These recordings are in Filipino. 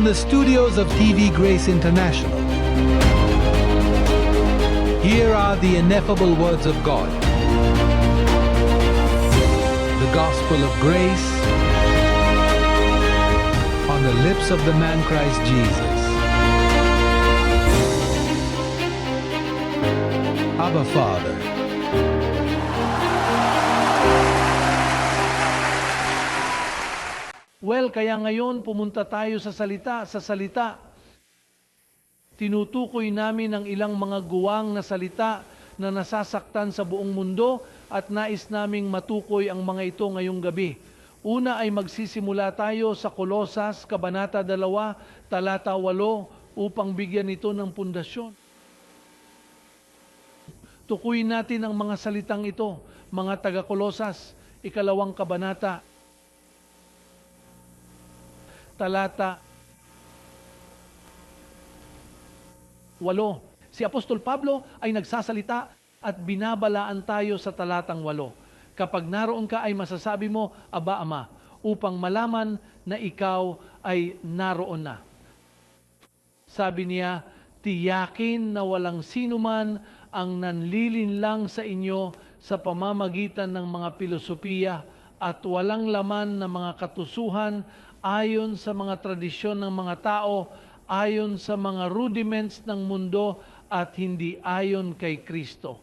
From the studios of TV Grace International, here are the ineffable words of God. The gospel of grace on the lips of the man Christ Jesus. Abba Father. Well, kaya ngayon pumunta tayo sa salita, sa salita. Tinutukoy namin ang ilang mga guwang na salita na nasasaktan sa buong mundo at nais naming matukoy ang mga ito ngayong gabi. Una ay magsisimula tayo sa Kolosas, Kabanata 2, Talata 8 upang bigyan ito ng pundasyon. Tukuyin natin ang mga salitang ito, mga taga-Kolosas, ikalawang kabanata, talata 8. Si Apostol Pablo ay nagsasalita at binabalaan tayo sa talatang 8. Kapag naroon ka ay masasabi mo, Aba Ama, upang malaman na ikaw ay naroon na. Sabi niya, tiyakin na walang sinuman ang nanlilinlang sa inyo sa pamamagitan ng mga filosofiya at walang laman na mga katusuhan ayon sa mga tradisyon ng mga tao, ayon sa mga rudiments ng mundo at hindi ayon kay Kristo.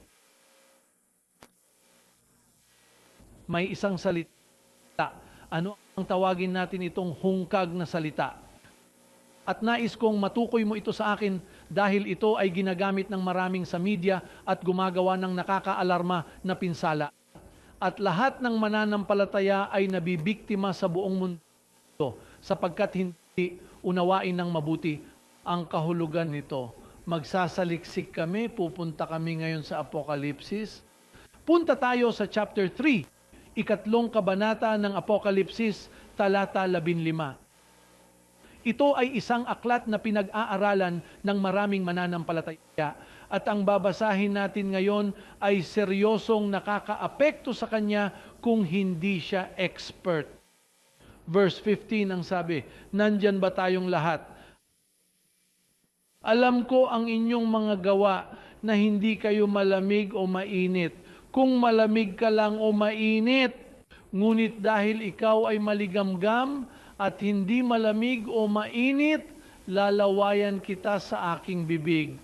May isang salita. Ano ang tawagin natin itong hungkag na salita? At nais kong matukoy mo ito sa akin dahil ito ay ginagamit ng maraming sa media at gumagawa ng nakakaalarma na pinsala. At lahat ng mananampalataya ay nabibiktima sa buong mundo sapagkat hindi unawain ng mabuti ang kahulugan nito. Magsasaliksik kami, pupunta kami ngayon sa Apokalipsis. Punta tayo sa chapter 3, ikatlong kabanata ng Apokalipsis, talata 15. Ito ay isang aklat na pinag-aaralan ng maraming mananampalataya at ang babasahin natin ngayon ay seryosong nakakaapekto sa kanya kung hindi siya expert. Verse 15 ang sabi, Nandyan ba tayong lahat? Alam ko ang inyong mga gawa na hindi kayo malamig o mainit. Kung malamig ka lang o mainit, ngunit dahil ikaw ay maligamgam at hindi malamig o mainit, lalawayan kita sa aking bibig.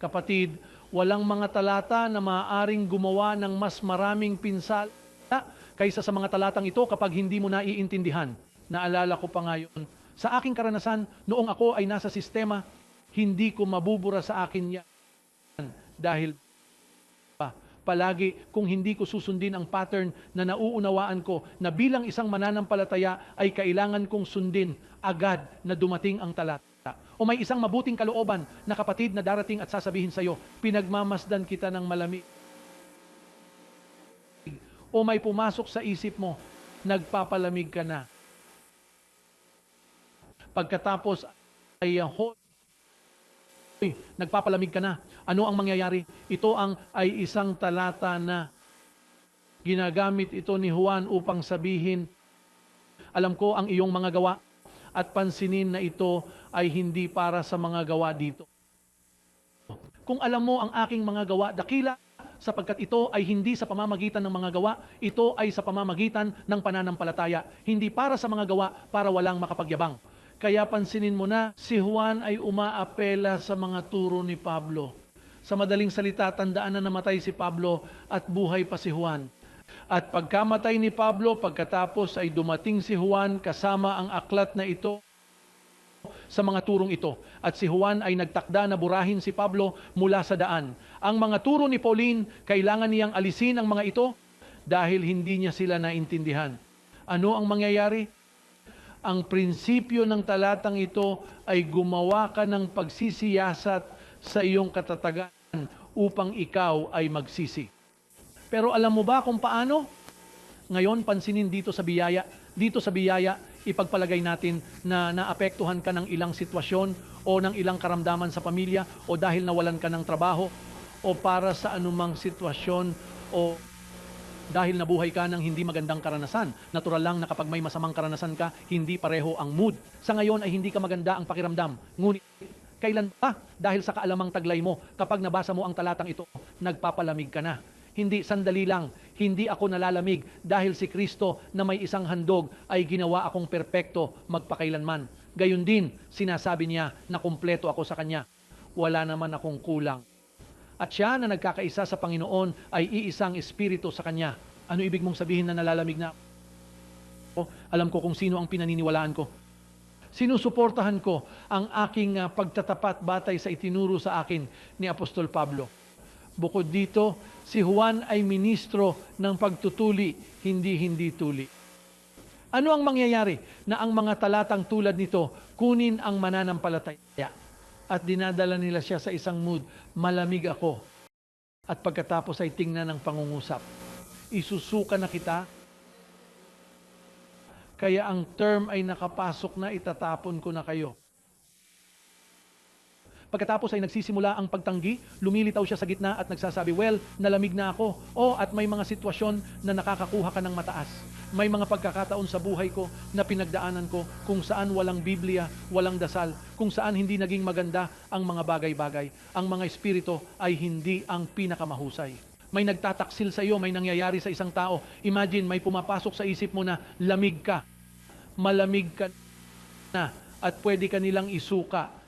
Kapatid, walang mga talata na maaaring gumawa ng mas maraming pinsala kaysa sa mga talatang ito kapag hindi mo naiintindihan. Naalala ko pa ngayon, sa aking karanasan, noong ako ay nasa sistema, hindi ko mabubura sa akin yan. Dahil pa, palagi kung hindi ko susundin ang pattern na nauunawaan ko na bilang isang mananampalataya ay kailangan kong sundin agad na dumating ang talata. O may isang mabuting kalooban na kapatid na darating at sasabihin sa iyo, pinagmamasdan kita ng malamig. O may pumasok sa isip mo, nagpapalamig ka na. Pagkatapos ay uh, Uy, nagpapalamig ka na. Ano ang mangyayari? Ito ang ay isang talata na ginagamit ito ni Juan upang sabihin, alam ko ang iyong mga gawa at pansinin na ito ay hindi para sa mga gawa dito. Kung alam mo ang aking mga gawa, dakila sapagkat ito ay hindi sa pamamagitan ng mga gawa, ito ay sa pamamagitan ng pananampalataya. Hindi para sa mga gawa, para walang makapagyabang. Kaya pansinin mo na, si Juan ay umaapela sa mga turo ni Pablo. Sa madaling salita, tandaan na namatay si Pablo at buhay pa si Juan. At pagkamatay ni Pablo, pagkatapos ay dumating si Juan kasama ang aklat na ito sa mga turong ito. At si Juan ay nagtakda na burahin si Pablo mula sa daan. Ang mga turo ni Pauline, kailangan niyang alisin ang mga ito dahil hindi niya sila naintindihan. Ano ang mangyayari? ang prinsipyo ng talatang ito ay gumawa ka ng pagsisiyasat sa iyong katatagan upang ikaw ay magsisi. Pero alam mo ba kung paano? Ngayon, pansinin dito sa biyaya. Dito sa biyaya, ipagpalagay natin na naapektuhan ka ng ilang sitwasyon o ng ilang karamdaman sa pamilya o dahil nawalan ka ng trabaho o para sa anumang sitwasyon o dahil nabuhay ka ng hindi magandang karanasan. Natural lang na kapag may masamang karanasan ka, hindi pareho ang mood. Sa ngayon ay hindi ka maganda ang pakiramdam. Ngunit kailan ba dahil sa kaalamang taglay mo, kapag nabasa mo ang talatang ito, nagpapalamig ka na. Hindi, sandali lang. Hindi ako nalalamig dahil si Kristo na may isang handog ay ginawa akong perpekto magpakailanman. Gayun din, sinasabi niya na kumpleto ako sa Kanya. Wala naman akong kulang. At siya na nagkakaisa sa Panginoon ay iisang espiritu sa Kanya. Ano ibig mong sabihin na nalalamig na ako? Alam ko kung sino ang pinaniniwalaan ko. Sinusuportahan ko ang aking ah, pagtatapat batay sa itinuro sa akin ni Apostol Pablo. Bukod dito, si Juan ay ministro ng pagtutuli, hindi hindi tuli. Ano ang mangyayari na ang mga talatang tulad nito kunin ang mananampalataya at dinadala nila siya sa isang mood, malamig ako. At pagkatapos ay tingnan ng pangungusap. Isusuka na kita. Kaya ang term ay nakapasok na itatapon ko na kayo. Pagkatapos ay nagsisimula ang pagtanggi, lumilitaw siya sa gitna at nagsasabi, well, nalamig na ako. O at may mga sitwasyon na nakakakuha ka ng mataas. May mga pagkakataon sa buhay ko na pinagdaanan ko kung saan walang Biblia, walang dasal, kung saan hindi naging maganda ang mga bagay-bagay. Ang mga espiritu ay hindi ang pinakamahusay. May nagtataksil sa iyo, may nangyayari sa isang tao. Imagine, may pumapasok sa isip mo na lamig ka. Malamig ka na at pwede ka nilang isuka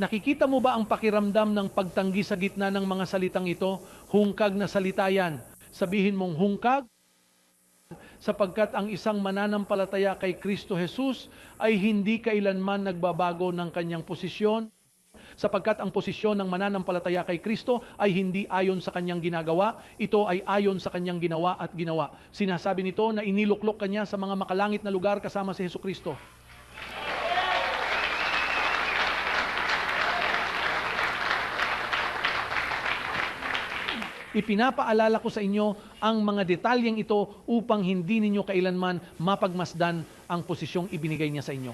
Nakikita mo ba ang pakiramdam ng pagtanggi sa gitna ng mga salitang ito? Hungkag na salita yan. Sabihin mong hungkag, sapagkat ang isang mananampalataya kay Kristo Jesus ay hindi kailanman nagbabago ng kanyang posisyon, sapagkat ang posisyon ng mananampalataya kay Kristo ay hindi ayon sa kanyang ginagawa, ito ay ayon sa kanyang ginawa at ginawa. Sinasabi nito na iniluklok kanya sa mga makalangit na lugar kasama si Hesus Kristo. Ipinapaalala ko sa inyo ang mga detalyeng ito upang hindi ninyo kailanman mapagmasdan ang posisyong ibinigay niya sa inyo.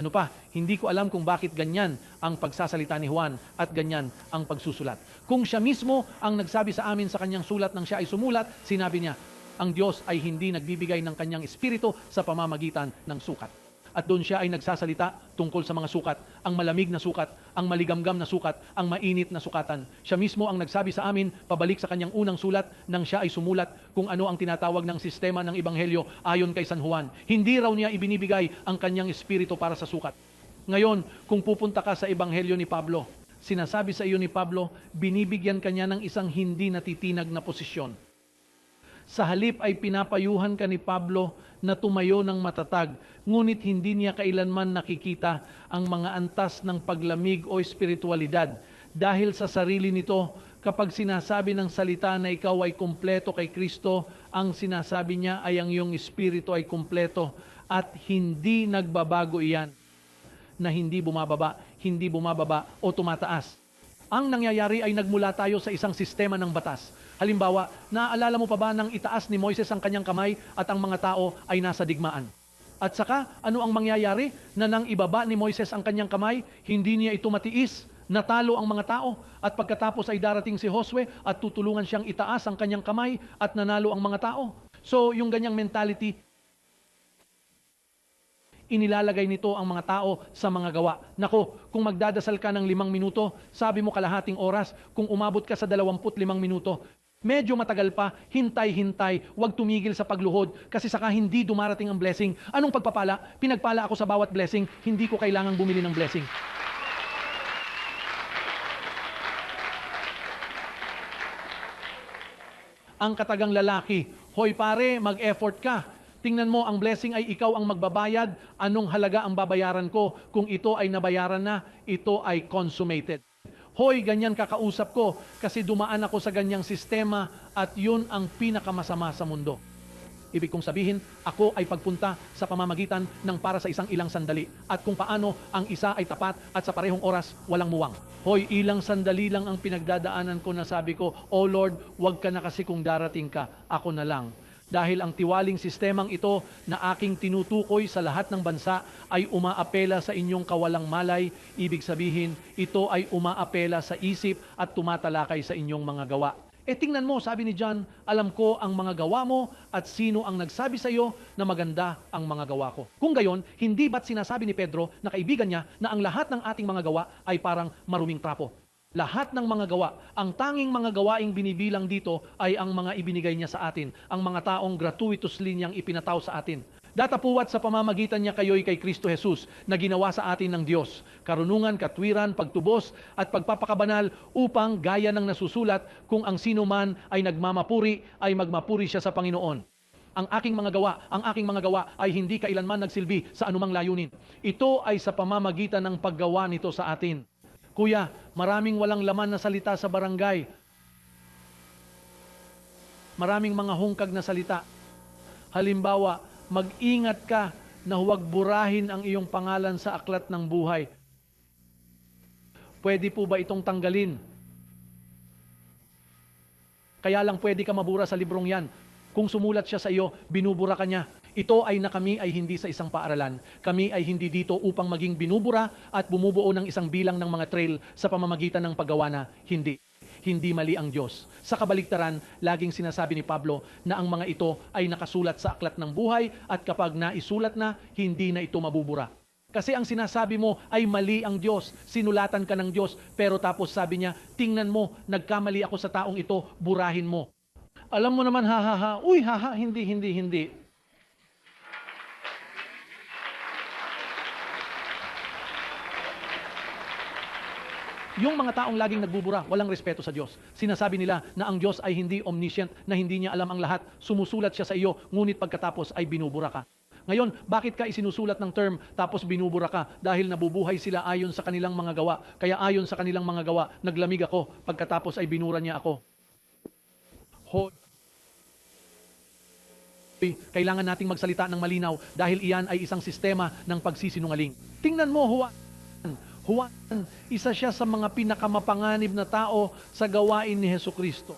Ano pa, hindi ko alam kung bakit ganyan ang pagsasalita ni Juan at ganyan ang pagsusulat. Kung siya mismo ang nagsabi sa amin sa kanyang sulat nang siya ay sumulat, sinabi niya, ang Diyos ay hindi nagbibigay ng kanyang espiritu sa pamamagitan ng sukat. At doon siya ay nagsasalita tungkol sa mga sukat, ang malamig na sukat, ang maligamgam na sukat, ang mainit na sukatan. Siya mismo ang nagsabi sa amin, pabalik sa kanyang unang sulat, nang siya ay sumulat kung ano ang tinatawag ng sistema ng Ebanghelyo ayon kay San Juan. Hindi raw niya ibinibigay ang kanyang espiritu para sa sukat. Ngayon, kung pupunta ka sa Ebanghelyo ni Pablo, sinasabi sa iyo ni Pablo, binibigyan kanya ng isang hindi natitinag na posisyon. Sa halip ay pinapayuhan ka ni Pablo na tumayo ng matatag, ngunit hindi niya kailanman nakikita ang mga antas ng paglamig o espiritualidad. Dahil sa sarili nito, kapag sinasabi ng salita na ikaw ay kumpleto kay Kristo, ang sinasabi niya ay ang iyong espiritu ay kumpleto at hindi nagbabago iyan na hindi bumababa, hindi bumababa o tumataas. Ang nangyayari ay nagmula tayo sa isang sistema ng batas. Halimbawa, naaalala mo pa ba nang itaas ni Moises ang kanyang kamay at ang mga tao ay nasa digmaan? At saka, ano ang mangyayari na nang ibaba ni Moises ang kanyang kamay, hindi niya ito matiis, natalo ang mga tao, at pagkatapos ay darating si Josue at tutulungan siyang itaas ang kanyang kamay at nanalo ang mga tao. So, yung ganyang mentality, inilalagay nito ang mga tao sa mga gawa. Nako, kung magdadasal ka ng limang minuto, sabi mo kalahating oras, kung umabot ka sa dalawamput limang minuto, medyo matagal pa, hintay-hintay, huwag tumigil sa pagluhod, kasi saka hindi dumarating ang blessing. Anong pagpapala? Pinagpala ako sa bawat blessing, hindi ko kailangang bumili ng blessing. ang katagang lalaki, Hoy pare, mag-effort ka. Tingnan mo, ang blessing ay ikaw ang magbabayad. Anong halaga ang babayaran ko? Kung ito ay nabayaran na, ito ay consummated. Hoy, ganyan kakausap ko kasi dumaan ako sa ganyang sistema at yun ang pinakamasama sa mundo. Ibig kong sabihin, ako ay pagpunta sa pamamagitan ng para sa isang ilang sandali at kung paano ang isa ay tapat at sa parehong oras walang muwang. Hoy, ilang sandali lang ang pinagdadaanan ko na sabi ko, Oh Lord, wag ka na kasi kung darating ka, ako na lang. Dahil ang tiwaling sistemang ito na aking tinutukoy sa lahat ng bansa ay umaapela sa inyong kawalang malay, ibig sabihin, ito ay umaapela sa isip at tumatalakay sa inyong mga gawa. Eh tingnan mo, sabi ni John, alam ko ang mga gawa mo at sino ang nagsabi sa iyo na maganda ang mga gawa ko. Kung gayon, hindi ba't sinasabi ni Pedro na kaibigan niya na ang lahat ng ating mga gawa ay parang maruming trapo? Lahat ng mga gawa, ang tanging mga gawaing binibilang dito ay ang mga ibinigay niya sa atin, ang mga taong gratuitously niyang ipinataw sa atin. Datapuwat sa pamamagitan niya kayo'y kay Kristo Jesus na ginawa sa atin ng Diyos. Karunungan, katwiran, pagtubos at pagpapakabanal upang gaya ng nasusulat kung ang sino man ay nagmamapuri ay magmapuri siya sa Panginoon. Ang aking mga gawa, ang aking mga gawa ay hindi kailanman nagsilbi sa anumang layunin. Ito ay sa pamamagitan ng paggawa nito sa atin. Kuya, maraming walang laman na salita sa barangay. Maraming mga hungkag na salita. Halimbawa, mag-ingat ka na huwag burahin ang iyong pangalan sa aklat ng buhay. Pwede po ba itong tanggalin? Kaya lang pwede ka mabura sa librong yan. Kung sumulat siya sa iyo, binubura ka niya. Ito ay na kami ay hindi sa isang paaralan. Kami ay hindi dito upang maging binubura at bumubuo ng isang bilang ng mga trail sa pamamagitan ng paggawa na hindi. Hindi mali ang Diyos. Sa kabaliktaran, laging sinasabi ni Pablo na ang mga ito ay nakasulat sa aklat ng buhay at kapag naisulat na, hindi na ito mabubura. Kasi ang sinasabi mo ay mali ang Diyos, sinulatan ka ng Diyos, pero tapos sabi niya, tingnan mo, nagkamali ako sa taong ito, burahin mo. Alam mo naman, ha ha ha, uy ha ha, hindi, hindi, hindi. Yung mga taong laging nagbubura, walang respeto sa Diyos. Sinasabi nila na ang Diyos ay hindi omniscient, na hindi niya alam ang lahat. Sumusulat siya sa iyo, ngunit pagkatapos ay binubura ka. Ngayon, bakit ka isinusulat ng term tapos binubura ka? Dahil nabubuhay sila ayon sa kanilang mga gawa. Kaya ayon sa kanilang mga gawa, naglamig ako, pagkatapos ay binura niya ako. Ho- kailangan nating magsalita ng malinaw dahil iyan ay isang sistema ng pagsisinungaling. Tingnan mo, Juan. Juan, isa siya sa mga pinakamapanganib na tao sa gawain ni Heso Kristo.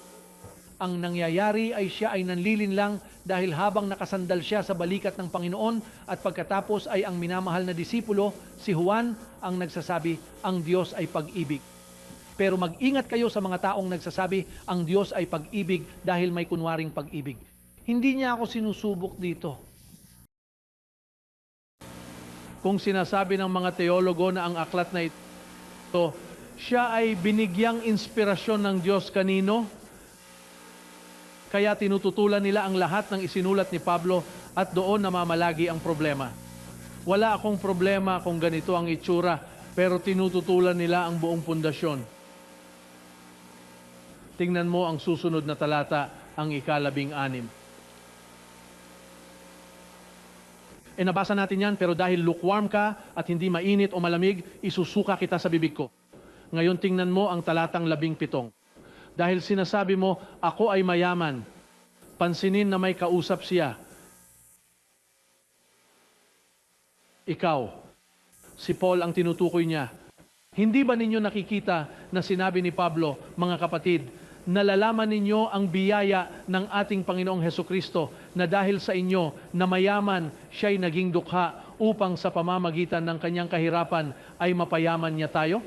Ang nangyayari ay siya ay nanlilin lang dahil habang nakasandal siya sa balikat ng Panginoon at pagkatapos ay ang minamahal na disipulo, si Juan ang nagsasabi, ang Diyos ay pag-ibig. Pero mag-ingat kayo sa mga taong nagsasabi, ang Diyos ay pag-ibig dahil may kunwaring pag-ibig. Hindi niya ako sinusubok dito. Kung sinasabi ng mga teologo na ang aklat na ito, siya ay binigyang inspirasyon ng Diyos kanino? Kaya tinututulan nila ang lahat ng isinulat ni Pablo at doon namamalagi ang problema. Wala akong problema kung ganito ang itsura, pero tinututulan nila ang buong pundasyon. Tingnan mo ang susunod na talata, ang ikalabing anim. E nabasa natin yan, pero dahil lukewarm ka at hindi mainit o malamig, isusuka kita sa bibig ko. Ngayon tingnan mo ang talatang labing pitong. Dahil sinasabi mo, ako ay mayaman, pansinin na may kausap siya. Ikaw, si Paul ang tinutukoy niya. Hindi ba ninyo nakikita na sinabi ni Pablo, mga kapatid, nalalaman ninyo ang biyaya ng ating Panginoong Heso Kristo na dahil sa inyo na mayaman siya'y naging dukha upang sa pamamagitan ng kanyang kahirapan ay mapayaman niya tayo?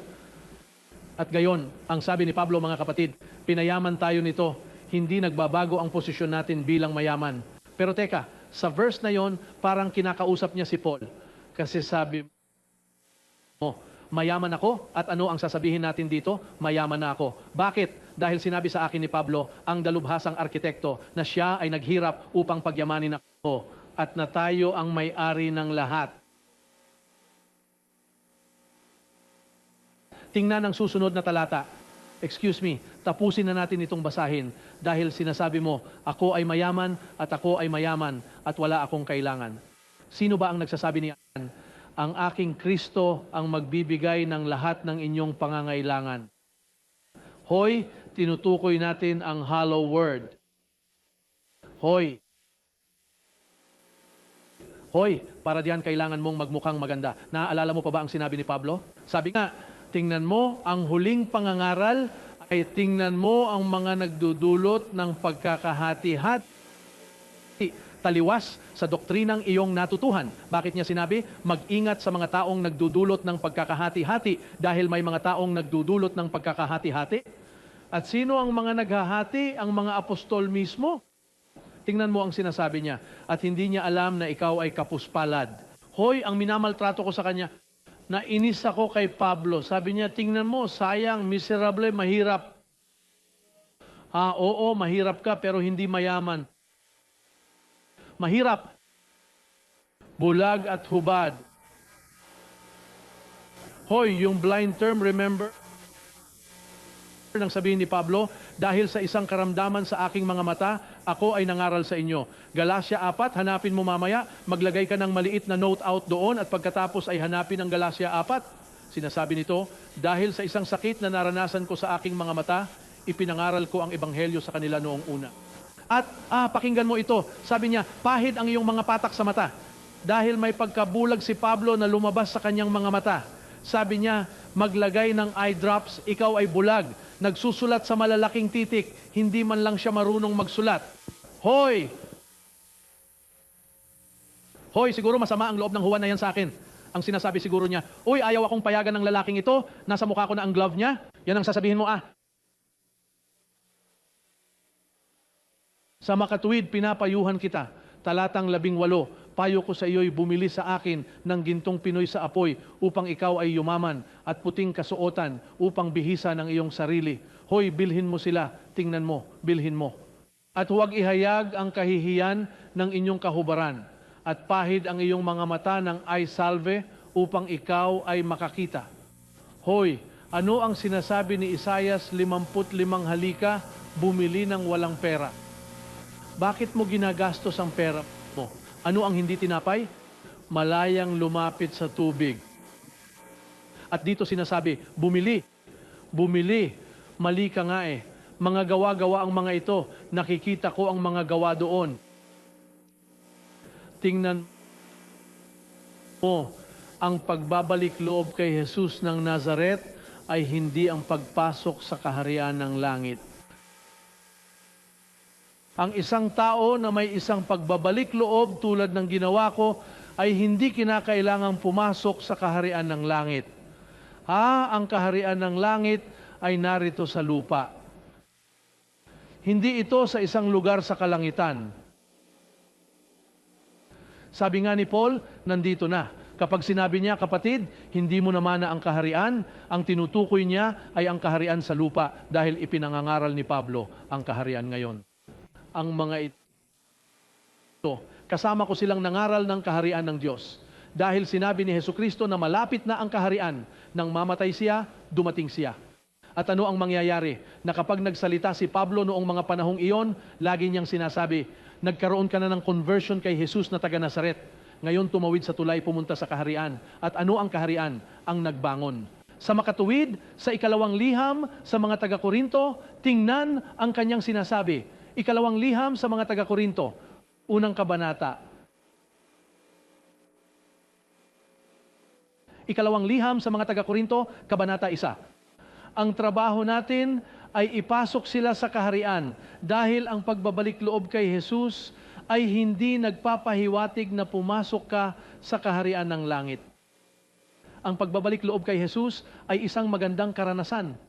At gayon, ang sabi ni Pablo mga kapatid, pinayaman tayo nito, hindi nagbabago ang posisyon natin bilang mayaman. Pero teka, sa verse na yon, parang kinakausap niya si Paul. Kasi sabi mo, mayaman ako at ano ang sasabihin natin dito? Mayaman na ako. Bakit? Dahil sinabi sa akin ni Pablo, ang dalubhasang arkitekto, na siya ay naghirap upang pagyamanin ako at na tayo ang may-ari ng lahat. Tingnan ang susunod na talata. Excuse me, tapusin na natin itong basahin dahil sinasabi mo, ako ay mayaman at ako ay mayaman at wala akong kailangan. Sino ba ang nagsasabi niyan? Ang aking Kristo ang magbibigay ng lahat ng inyong pangangailangan. Hoy, tinutukoy natin ang hollow word. Hoy. Hoy, para diyan kailangan mong magmukhang maganda. Naaalala mo pa ba ang sinabi ni Pablo? Sabi nga, tingnan mo ang huling pangangaral ay tingnan mo ang mga nagdudulot ng pagkakahati-hati taliwas sa doktrinang iyong natutuhan. Bakit niya sinabi? Mag-ingat sa mga taong nagdudulot ng pagkakahati-hati dahil may mga taong nagdudulot ng pagkakahati-hati. At sino ang mga naghahati? Ang mga apostol mismo. Tingnan mo ang sinasabi niya. At hindi niya alam na ikaw ay kapuspalad. Hoy, ang minamaltrato ko sa kanya, nainis ako kay Pablo. Sabi niya, tingnan mo, sayang, miserable, mahirap. Ah, oo, mahirap ka pero hindi mayaman. Mahirap. Bulag at hubad. Hoy, yung blind term, remember? Nang sabihin ni Pablo, dahil sa isang karamdaman sa aking mga mata, ako ay nangaral sa inyo. Galacia 4, hanapin mo mamaya, maglagay ka ng maliit na note out doon at pagkatapos ay hanapin ang Galacia 4. Sinasabi nito, dahil sa isang sakit na naranasan ko sa aking mga mata, ipinangaral ko ang ebanghelyo sa kanila noong una. At ah, pakinggan mo ito, sabi niya, pahid ang iyong mga patak sa mata. Dahil may pagkabulag si Pablo na lumabas sa kanyang mga mata. Sabi niya, maglagay ng eye drops, ikaw ay bulag. Nagsusulat sa malalaking titik, hindi man lang siya marunong magsulat. Hoy! Hoy, siguro masama ang loob ng Juan na yan sa akin. Ang sinasabi siguro niya, Uy, ayaw akong payagan ng lalaking ito, nasa mukha ko na ang glove niya. Yan ang sasabihin mo, ah. Sa makatuwid, pinapayuhan kita. Talatang labing walo, payo ko sa iyo'y bumili sa akin ng gintong Pinoy sa apoy upang ikaw ay yumaman at puting kasuotan upang bihisa ng iyong sarili. Hoy, bilhin mo sila, tingnan mo, bilhin mo. At huwag ihayag ang kahihiyan ng inyong kahubaran at pahid ang iyong mga mata ng eye salve upang ikaw ay makakita. Hoy, ano ang sinasabi ni Isayas 55 halika, bumili ng walang pera? Bakit mo ginagastos ang pera mo? Ano ang hindi tinapay? Malayang lumapit sa tubig. At dito sinasabi, bumili. Bumili. Mali ka nga eh. Mga gawa-gawa ang mga ito. Nakikita ko ang mga gawa doon. Tingnan mo, ang pagbabalik loob kay Jesus ng Nazaret ay hindi ang pagpasok sa kaharian ng langit. Ang isang tao na may isang pagbabalik loob tulad ng ginawa ko ay hindi kinakailangang pumasok sa kaharian ng langit. Ha, ang kaharian ng langit ay narito sa lupa. Hindi ito sa isang lugar sa kalangitan. Sabi nga ni Paul, nandito na. Kapag sinabi niya, kapatid, hindi mo naman na ang kaharian, ang tinutukoy niya ay ang kaharian sa lupa dahil ipinangangaral ni Pablo ang kaharian ngayon ang mga ito. Kasama ko silang nangaral ng kaharian ng Diyos. Dahil sinabi ni Heso Kristo na malapit na ang kaharian, nang mamatay siya, dumating siya. At ano ang mangyayari? Na kapag nagsalita si Pablo noong mga panahong iyon, lagi niyang sinasabi, nagkaroon ka na ng conversion kay Jesus na taga Nazaret. Ngayon tumawid sa tulay pumunta sa kaharian. At ano ang kaharian? Ang nagbangon. Sa makatuwid, sa ikalawang liham, sa mga taga-Korinto, tingnan ang kanyang sinasabi. Ikalawang liham sa mga taga-Korinto, unang kabanata. Ikalawang liham sa mga taga-Korinto, kabanata isa. Ang trabaho natin ay ipasok sila sa kaharian dahil ang pagbabalik loob kay Jesus ay hindi nagpapahiwatig na pumasok ka sa kaharian ng langit. Ang pagbabalik loob kay Jesus ay isang magandang karanasan.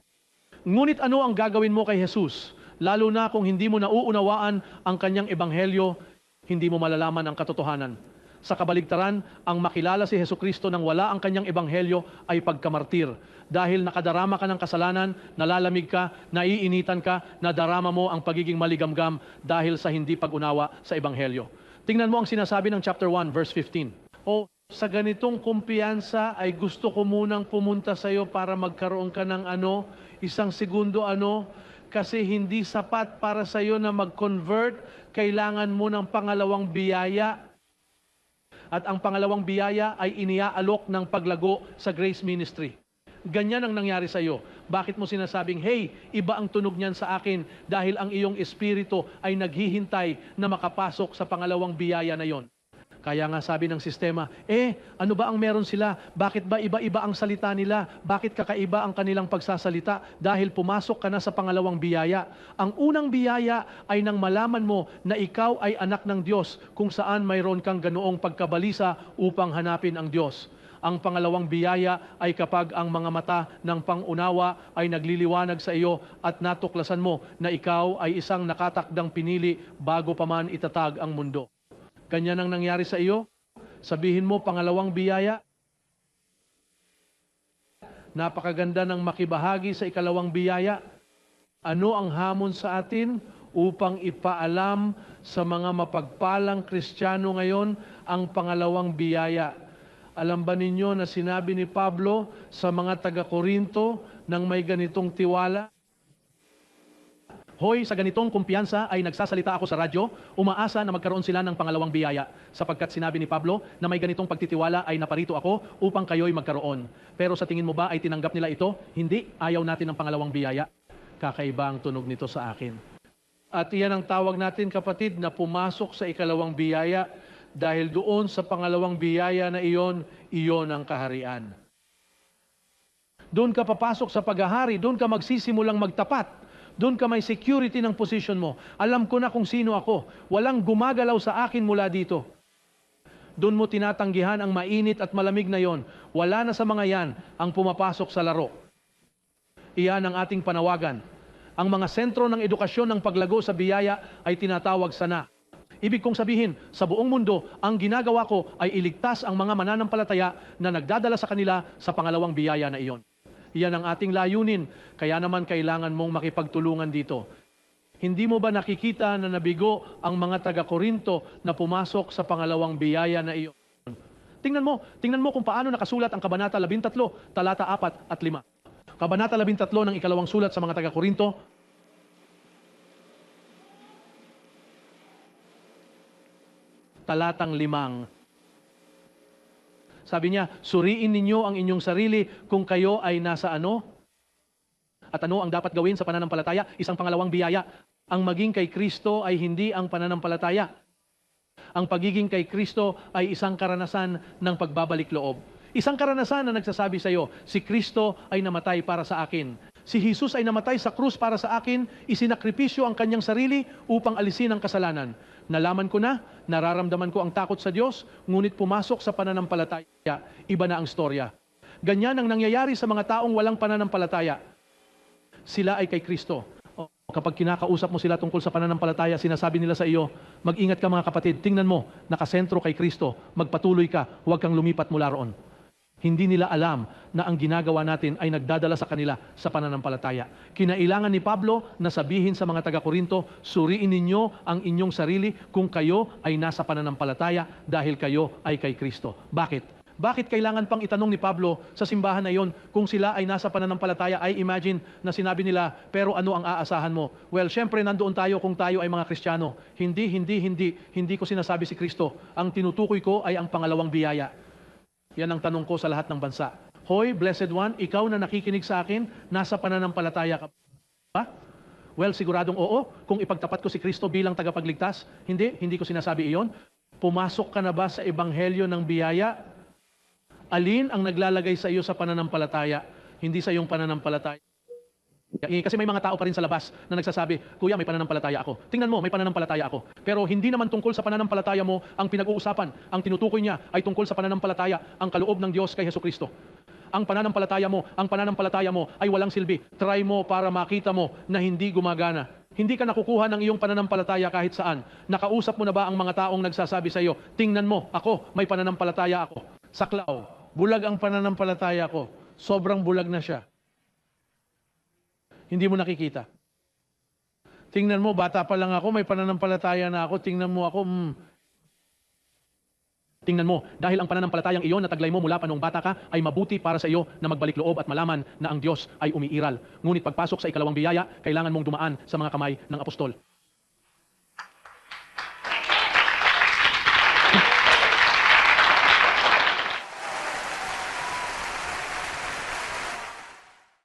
Ngunit ano ang gagawin mo kay Jesus? Lalo na kung hindi mo nauunawaan ang kanyang ebanghelyo, hindi mo malalaman ang katotohanan. Sa kabaligtaran, ang makilala si Heso Kristo nang wala ang kanyang ebanghelyo ay pagkamartir. Dahil nakadarama ka ng kasalanan, nalalamig ka, naiinitan ka, nadarama mo ang pagiging maligamgam dahil sa hindi pag-unawa sa ebanghelyo. Tingnan mo ang sinasabi ng chapter 1, verse 15. O sa ganitong kumpiyansa ay gusto ko munang pumunta sa iyo para magkaroon ka ng ano, isang segundo ano, kasi hindi sapat para sa iyo na mag-convert, kailangan mo ng pangalawang biyaya. At ang pangalawang biyaya ay iniaalok ng paglago sa grace ministry. Ganyan ang nangyari sa iyo. Bakit mo sinasabing, hey, iba ang tunog niyan sa akin dahil ang iyong espiritu ay naghihintay na makapasok sa pangalawang biyaya na yon. Kaya nga sabi ng sistema, eh, ano ba ang meron sila? Bakit ba iba-iba ang salita nila? Bakit kakaiba ang kanilang pagsasalita? Dahil pumasok ka na sa pangalawang biyaya. Ang unang biyaya ay nang malaman mo na ikaw ay anak ng Diyos kung saan mayroon kang ganoong pagkabalisa upang hanapin ang Diyos. Ang pangalawang biyaya ay kapag ang mga mata ng pangunawa ay nagliliwanag sa iyo at natuklasan mo na ikaw ay isang nakatakdang pinili bago pa man itatag ang mundo. Ganyan ang nangyari sa iyo? Sabihin mo pangalawang biyaya? Napakaganda ng makibahagi sa ikalawang biyaya. Ano ang hamon sa atin upang ipaalam sa mga mapagpalang Kristiyano ngayon ang pangalawang biyaya? Alam ba ninyo na sinabi ni Pablo sa mga taga-Korinto nang may ganitong tiwala? Hoy, sa ganitong kumpiyansa ay nagsasalita ako sa radyo, umaasa na magkaroon sila ng pangalawang biyaya, sapagkat sinabi ni Pablo na may ganitong pagtitiwala ay naparito ako upang kayo'y magkaroon. Pero sa tingin mo ba ay tinanggap nila ito? Hindi, ayaw natin ng pangalawang biyaya. Kakaiba ang tunog nito sa akin. At iyan ang tawag natin kapatid na pumasok sa ikalawang biyaya dahil doon sa pangalawang biyaya na iyon, iyon ang kaharian. Doon ka papasok sa paghahari, doon ka magsisimulang magtapat. Doon ka may security ng position mo. Alam ko na kung sino ako. Walang gumagalaw sa akin mula dito. Doon mo tinatanggihan ang mainit at malamig na yon. Wala na sa mga yan ang pumapasok sa laro. Iyan ang ating panawagan. Ang mga sentro ng edukasyon ng paglago sa biyaya ay tinatawag sana. Ibig kong sabihin, sa buong mundo, ang ginagawa ko ay iligtas ang mga mananampalataya na nagdadala sa kanila sa pangalawang biyaya na iyon. Iyan ang ating layunin, kaya naman kailangan mong makipagtulungan dito. Hindi mo ba nakikita na nabigo ang mga taga-Korinto na pumasok sa pangalawang biyaya na iyon? Tingnan mo, tingnan mo kung paano nakasulat ang Kabanata 13, talata 4 at 5. Kabanata 13 ng ikalawang sulat sa mga taga-Korinto, talatang limang. Sabi niya, suriin ninyo ang inyong sarili kung kayo ay nasa ano? At ano ang dapat gawin sa pananampalataya? Isang pangalawang biyaya. Ang maging kay Kristo ay hindi ang pananampalataya. Ang pagiging kay Kristo ay isang karanasan ng pagbabalik loob. Isang karanasan na nagsasabi sa iyo, si Kristo ay namatay para sa akin. Si Jesus ay namatay sa krus para sa akin, isinakripisyo ang kanyang sarili upang alisin ang kasalanan. Nalaman ko na, nararamdaman ko ang takot sa Diyos, ngunit pumasok sa pananampalataya, iba na ang storya. Ganyan ang nangyayari sa mga taong walang pananampalataya. Sila ay kay Kristo. O, Kapag kinakausap mo sila tungkol sa pananampalataya, sinasabi nila sa iyo, mag-ingat ka mga kapatid, tingnan mo, nakasentro kay Kristo, magpatuloy ka, huwag kang lumipat mula roon. Hindi nila alam na ang ginagawa natin ay nagdadala sa kanila sa pananampalataya. Kinailangan ni Pablo na sabihin sa mga taga-Korinto, suriin ninyo ang inyong sarili kung kayo ay nasa pananampalataya dahil kayo ay kay Kristo. Bakit? Bakit kailangan pang itanong ni Pablo sa simbahan na yon kung sila ay nasa pananampalataya? I imagine na sinabi nila, pero ano ang aasahan mo? Well, syempre nandoon tayo kung tayo ay mga Kristiyano. Hindi, hindi, hindi, hindi ko sinasabi si Kristo. Ang tinutukoy ko ay ang pangalawang biyaya. Yan ang tanong ko sa lahat ng bansa. Hoy, blessed one, ikaw na nakikinig sa akin, nasa pananampalataya ka ba? Well, siguradong oo. Kung ipagtapat ko si Kristo bilang tagapagligtas, hindi, hindi ko sinasabi iyon. Pumasok ka na ba sa ebanghelyo ng biyaya? Alin ang naglalagay sa iyo sa pananampalataya? Hindi sa iyong pananampalataya. Eh, Kasi may mga tao pa rin sa labas na nagsasabi, Kuya, may pananampalataya ako. Tingnan mo, may pananampalataya ako. Pero hindi naman tungkol sa pananampalataya mo ang pinag-uusapan. Ang tinutukoy niya ay tungkol sa pananampalataya ang kaloob ng Diyos kay Heso Kristo. Ang pananampalataya mo, ang pananampalataya mo ay walang silbi. Try mo para makita mo na hindi gumagana. Hindi ka nakukuha ng iyong pananampalataya kahit saan. Nakausap mo na ba ang mga taong nagsasabi sa iyo, tingnan mo, ako, may pananampalataya ako. Saklaw, bulag ang pananampalataya ko. Sobrang bulag na siya hindi mo nakikita. Tingnan mo, bata pa lang ako, may pananampalataya na ako. Tingnan mo ako, hmm. Tingnan mo, dahil ang pananampalatayang iyon na taglay mo mula pa noong bata ka ay mabuti para sa iyo na magbalik loob at malaman na ang Diyos ay umiiral. Ngunit pagpasok sa ikalawang biyaya, kailangan mong dumaan sa mga kamay ng apostol.